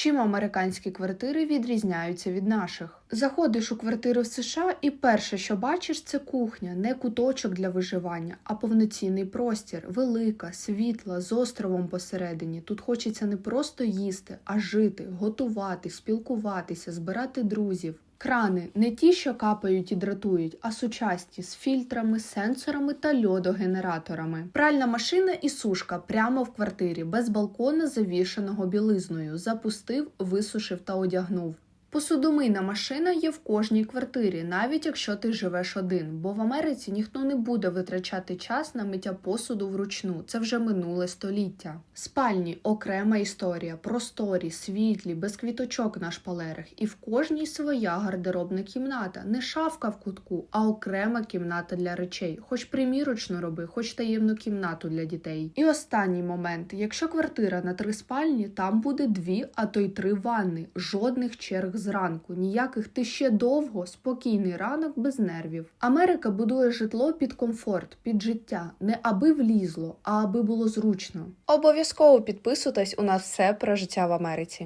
Чим американські квартири відрізняються від наших? Заходиш у квартиру в США, і перше, що бачиш, це кухня, не куточок для виживання, а повноцінний простір, велика, світла, з островом посередині. Тут хочеться не просто їсти, а жити, готувати, спілкуватися, збирати друзів. Крани не ті, що капають і дратують, а сучасні з фільтрами, сенсорами та льодогенераторами. Пральна машина і сушка прямо в квартирі, без балкона, завішаного білизною. Запустив, висушив та одягнув. Посудомийна машина є в кожній квартирі, навіть якщо ти живеш один, бо в Америці ніхто не буде витрачати час на миття посуду вручну. Це вже минуле століття. Спальні окрема історія, просторі, світлі, без квіточок на шпалерах, і в кожній своя гардеробна кімната, не шафка в кутку, а окрема кімната для речей, хоч примірочну роби, хоч таємну кімнату для дітей. І останній момент: якщо квартира на три спальні, там буде дві, а то й три ванни, жодних черг зранку, ніяких ти ще довго, спокійний ранок без нервів. Америка будує житло під комфорт, під життя, не аби влізло, а аби було зручно. Обов'язково підписуйтесь, у нас все про життя в Америці.